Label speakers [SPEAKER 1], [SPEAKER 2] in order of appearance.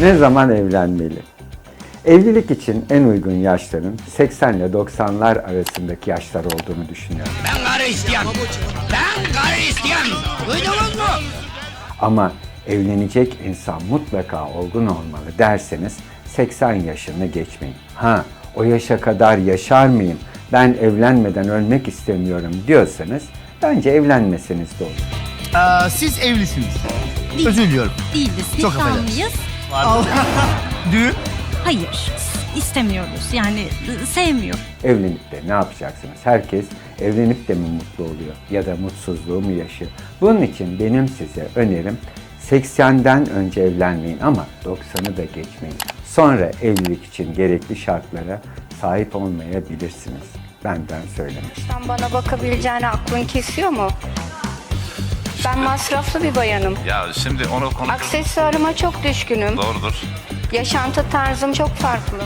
[SPEAKER 1] Ne zaman evlenmeli? Evlilik için en uygun yaşların 80 ile 90'lar arasındaki yaşlar olduğunu düşünüyorum.
[SPEAKER 2] Ben karı isteyen. Ben karı isteyen. Duydunuz mu?
[SPEAKER 1] Ama evlenecek insan mutlaka olgun olmalı derseniz 80 yaşını geçmeyin. Ha o yaşa kadar yaşar mıyım? Ben evlenmeden ölmek istemiyorum diyorsanız bence evlenmeseniz de olur.
[SPEAKER 3] Ee, siz evlisiniz. Özür diliyorum.
[SPEAKER 4] Değiliz.
[SPEAKER 3] Çok affedersin.
[SPEAKER 4] Nişanlıyız.
[SPEAKER 3] Düğün.
[SPEAKER 4] Hayır. istemiyoruz. Yani ı, sevmiyor.
[SPEAKER 1] Evlenip de ne yapacaksınız? Herkes evlenip de mi mutlu oluyor ya da mutsuzluğu mu yaşıyor? Bunun için benim size önerim 80'den önce evlenmeyin ama 90'ı da geçmeyin. Sonra evlilik için gerekli şartlara sahip olmayabilirsiniz. Benden söylemek.
[SPEAKER 5] Sen bana bakabileceğine aklın kesiyor mu? Ben masraflı bir bayanım.
[SPEAKER 6] Ya şimdi onu konu
[SPEAKER 5] Aksesuarıma çok düşkünüm.
[SPEAKER 6] doğrudur.
[SPEAKER 5] Yaşantı tarzım çok farklı.